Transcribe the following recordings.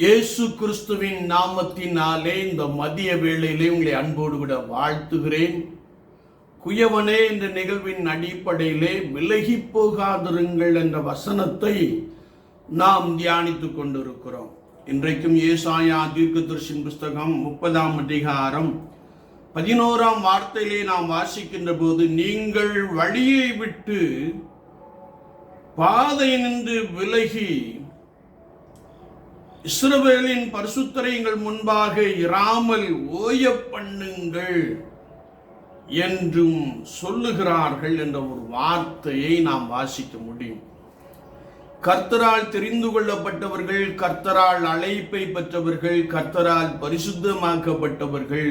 இயேசு கிறிஸ்துவின் நாமத்தினாலே இந்த மதிய வேளையிலே உங்களை அன்போடு விட வாழ்த்துகிறேன். குயவனே என்ற நிகழ்வின் அடிப்படையிலே விலகி போகாதிருங்கள் என்ற வசனத்தை நாம் தியானித்துக் கொண்டிருக்கிறோம். இன்றைக்கும் ஏசாயா தீர்க்கதரிசின் புஸ்தகம் முப்பதாம் அதிகாரம் பதினோராம் வார்த்தையிலே நாம் வாசிக்கின்ற போது நீங்கள் வழியை விட்டு பாதை நின்று விலகி இஸ்ரவேலின் பரிசுத்தரை எங்கள் முன்பாக இராமல் ஓய பண்ணுங்கள் என்றும் சொல்லுகிறார்கள் என்ற ஒரு வார்த்தையை நாம் வாசிக்க முடியும். கர்த்தரால் தெரிந்து கொள்ளப்பட்டவர்கள் கர்த்தரால் அழைப்பை பெற்றவர்கள் கர்த்தரால் பரிசுத்தமாக்கப்பட்டவர்கள்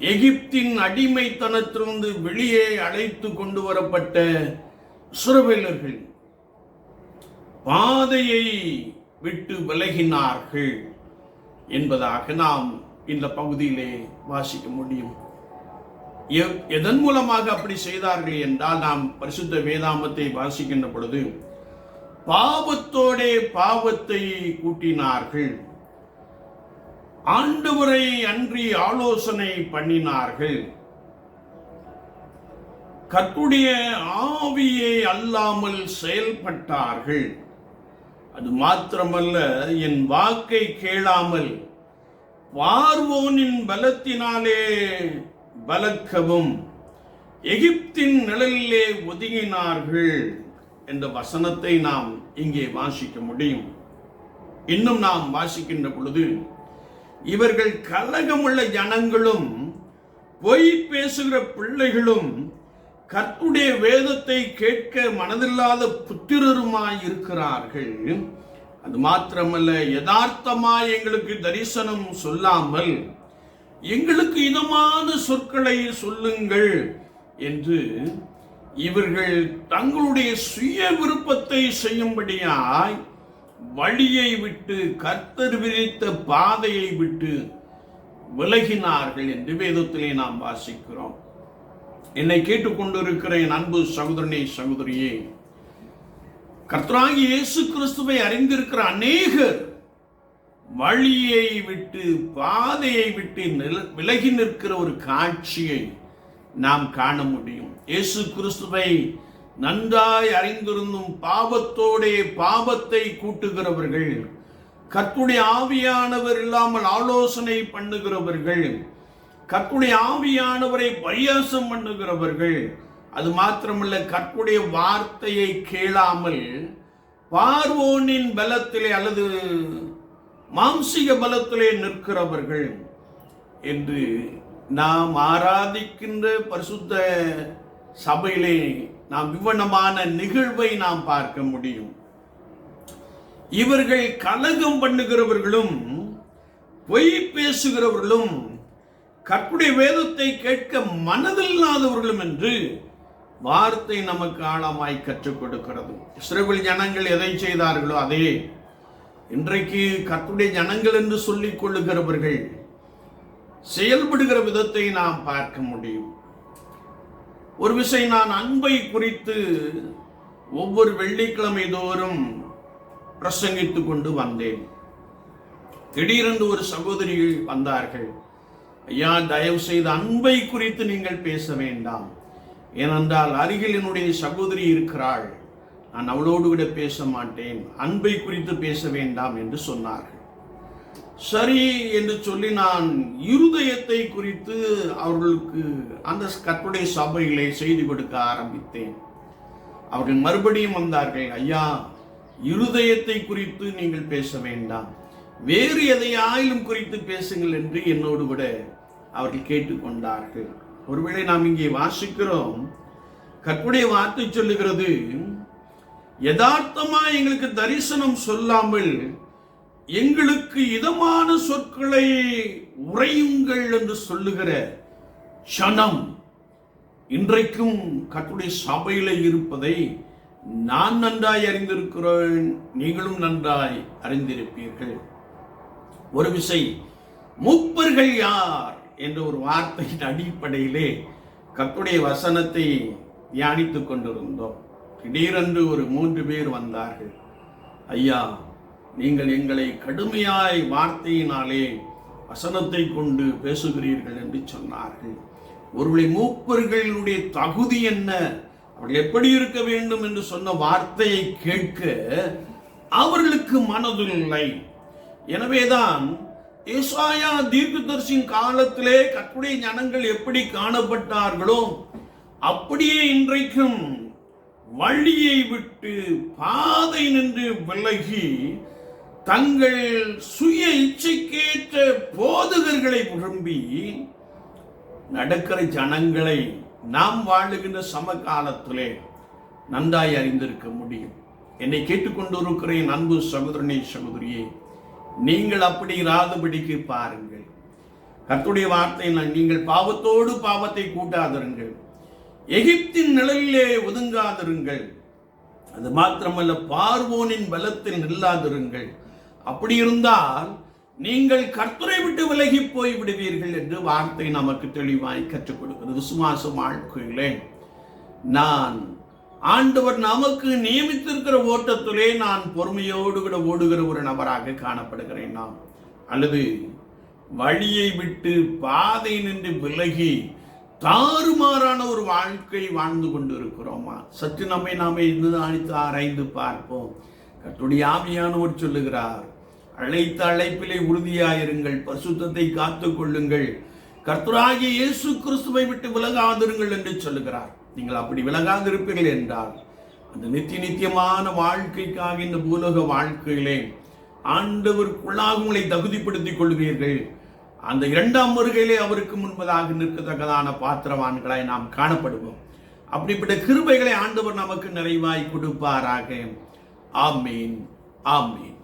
எகிப்தின் அடிமைத்தனத்திலிருந்து வெளியே அழைத்து கொண்டு வரப்பட்ட சுரவேலர்கள் பாதையை விட்டு விலகினார்கள் என்பதாக நாம் இந்த பகுதியிலே வாசிக்க முடியும். எ- எதன் மூலமாக அப்படி செய்தார்கள் என்றால் நாம் பரிசுத்த வேதாமத்தை வாசிக்கின்ற பொழுது பாவத்தோடே பாவத்தை கூட்டினார்கள். ஆண்டவரை அன்றி ஆலோசனை பண்ணினார்கள். கற்புடைய ஆவியை அல்லாமல் செயல்பட்டார்கள். அது மாத்திரமல்ல என் வாக்கை கேளாமல் பார்வோனின் பலத்தினாலே பலக்கவும் எகிப்தின் நிழலிலே ஒதுங்கினார்கள் என்ற வசனத்தை நாம் இங்கே வாசிக்க முடியும். இன்னும் நாம் வாசிக்கின்ற பொழுது இவர்கள் கலகமுள்ள ஜனங்களும் பொய் பேசுகிற பிள்ளைகளும் கர்த்துடைய வேதத்தை கேட்க மனதில்லாத புத்திரருமாய் இருக்கிறார்கள். அது மாத்திரமல்ல யதார்த்தமாய் எங்களுக்கு தரிசனம் சொல்லாமல் எங்களுக்கு இதமான சொற்களை சொல்லுங்கள் என்று இவர்கள் தங்களுடைய சுய விருப்பத்தை செய்யும்படியாய் வழியை விட்டு கர்த்தர் விரித்த பாதையை விட்டு விலகினார்கள் என்று வேதத்திலே நாம் வாசிக்கிறோம். என்னை கேட்டுக்கொண்டிருக்கிற என் அன்பு சகோதரனே சகோதரியே கர்த்தராகி இயேசு கிறிஸ்துவை அறிந்திருக்கிற அநேகர் வழியை விட்டு பாதையை விட்டு நில- விலகி நிற்கிற ஒரு காட்சியை நாம் காண முடியும். இயேசு கிறிஸ்துவை நன்றாய் அறிந்திருந்தும் பாவத்தோடே பாவத்தை கூட்டுகிறவர்கள் கர்த்துடைய ஆவியானவர் இல்லாமல் ஆலோசனை பண்ணுகிறவர்கள் கர்த்துடைய ஆவியானவரை பரியாசம் பண்ணுகிறவர்கள் அது மாத்திரமல்ல கர்த்துடைய வார்த்தையை கேளாமல் பார்வோனின் பலத்திலே அல்லது மாம்சிக பலத்திலே நிற்கிறவர்கள் என்று நாம் ஆராதிக்கின்ற பரிசுத்த சபையிலே நாம் விவனமான நிகழ்வை நாம் பார்க்க முடியும். இவர்கள் கலகம் பண்ணுகிறவர்களும் பொய் பேசுகிறவர்களும் கற்புடைய வேதத்தை கேட்க மனதில்லாதவர்களும் என்று வார்த்தை நமக்கு ஆழமாய் கற்றுக் கொடுக்கிறது. இஸ்ரேபில் ஜனங்கள் எதை செய்தார்களோ அதே. இன்றைக்கு கற்புடைய ஜனங்கள் என்று சொல்லிக் கொள்ளுகிறவர்கள் செயல்படுகிற விதத்தை நாம் பார்க்க முடியும். ஒரு விஷயம் நான் அன்பை குறித்து ஒவ்வொரு வெள்ளிக்கிழமை தோறும் பிரசங்கித்துக் கொண்டு வந்தேன். திடீரென்று ஒரு சகோதரிகள் வந்தார்கள். ஐயா தயவு செய்து அன்பை குறித்து நீங்கள் பேச வேண்டாம். ஏனென்றால் அருகில் என்னுடைய சகோதரி இருக்கிறாள். நான் அவளோடு விட பேச மாட்டேன். அன்பை குறித்து பேச வேண்டாம் என்று சொன்னார்கள். சரி என்று சொல்லி நான் இருதயத்தை குறித்து அவர்களுக்கு அந்த கற்புடைய சபைகளை செய்து கொடுக்க ஆரம்பித்தேன். அவர்கள் மறுபடியும் வந்தார்கள் ஐயா இருதயத்தை குறித்து நீங்கள் பேச வேண்டாம். வேறு எதையாயிலும் குறித்து பேசுங்கள் என்று என்னோடு விட அவர்கள் கேட்டுக்கொண்டார்கள். ஒருவேளை நாம் இங்கே வாசிக்கிறோம். கற்புடைய வார்த்தை சொல்லுகிறது யதார்த்தமா எங்களுக்கு தரிசனம் சொல்லாமல் எங்களுக்கு இதமான சொற்களை உரையுங்கள் என்று சொல்லுகிற க்ஷணம் இன்றைக்கும் கர்த்தருடைய சபையில் இருப்பதை நான் நன்றாய் அறிந்திருக்கிறேன் நீங்களும் நன்றாய் அறிந்திருப்பீர்கள். ஒரு விசை மூப்பர்கள் யார்? என்ற ஒரு வார்த்தையின் அடிப்படையிலே கத்துடைய வசனத்தை தியானித்துக் கொண்டிருந்தோம். திடீரென்று ஒரு மூன்று பேர் வந்தார்கள். ஐயா நீங்கள் எங்களை கடுமையாய் வார்த்தையினாலே வசனத்தை கொண்டு பேசுகிறீர்கள் என்று சொன்னார்கள். ஒருவரை மூப்பர்களுடைய தகுதி என்ன? அவர்கள் எப்படி இருக்க வேண்டும்? என்று சொன்ன வார்த்தையை கேட்க அவர்களுக்கு மனதில்லை. எனவேதான் ஏசாயா தீர்க்கதர்சியின் காலத்திலே கற்புடைய ஜனங்கள் எப்படி காணப்பட்டார்களோ அப்படியே இன்றைக்கும் வழியை விட்டு பாதை நின்று விலகி தங்கள் சுய இச்சைக்கேற்ற போதகர்களை விரும்பி நடக்கிற ஜனங்களை நாம் வாழுகின்ற சமகாலத்திலே நன்றாய் அறிந்திருக்க முடியும். என்னை கேட்டுக்கொண்டு அன்பு சகோதரனே சகோதரியே நீங்கள் அப்படி இராதபடிக்கு பாருங்கள். கத்துடைய வார்த்தை நான் நீங்கள் பாவத்தோடு பாவத்தை கூட்டாதிருங்கள். எகிப்தின் நிழலிலே ஒதுங்காதிருங்கள். அது மாத்திரமல்ல பார்வோனின் பலத்தில் நில்லாதிருங்கள். அப்படி இருந்தால் நீங்கள் கர்த்தரை விட்டு விலகி போய் விடுவீர்கள் என்று வார்த்தை நமக்கு தெளிவாய் கற்றுக் கொடுக்கிறது. விசுவாசம் வாழ்க்கையிலே நான் ஆண்டவர் நமக்கு நியமித்திருக்கிற ஓட்டத்திலே நான் பொறுமையோடு கூட ஓடுகிற ஒரு நபராக காணப்படுகிறேன் நாம் அல்லது வழியை விட்டு பாதை நின்று விலகி தாறுமாறான ஒரு வாழ்க்கை வாழ்ந்து கொண்டு இருக்கிறோமா சற்று நம்மை நாமே நிதானித்து ஆராய்ந்து பார்ப்போம். கட்டுடைய ஆவியானவர் சொல்லுகிறார் அழைத்த அழைப்பிலே உறுதியாயிருங்கள் பசுத்தத்தை காத்துக்கொள்ளுங்கள். கர்த்தராகிய இயேசு கிறிஸ்துவை விட்டு விலகாதிருங்கள் என்று சொல்லுகிறார். நீங்கள் அப்படி விலகாதிருப்பீர்கள் என்றால் அந்த நித்திய நித்தியமான வாழ்க்கைக்காக இந்த பூலோக வாழ்க்கையிலே ஆண்டவருக்குள்ளாக உங்களை தகுதிப்படுத்திக் கொள்வீர்கள். அந்த இரண்டாம் வருகையிலே அவருக்கு முன்பதாக நிற்கத்தக்கதான பாத்திரவான்களாய் நாம் காணப்படுவோம். அப்படிப்பட்ட கிருபைகளை ஆண்டவர் நமக்கு நிறைவாய் கொடுப்பாராக. ஆமீன் ஆமீன்.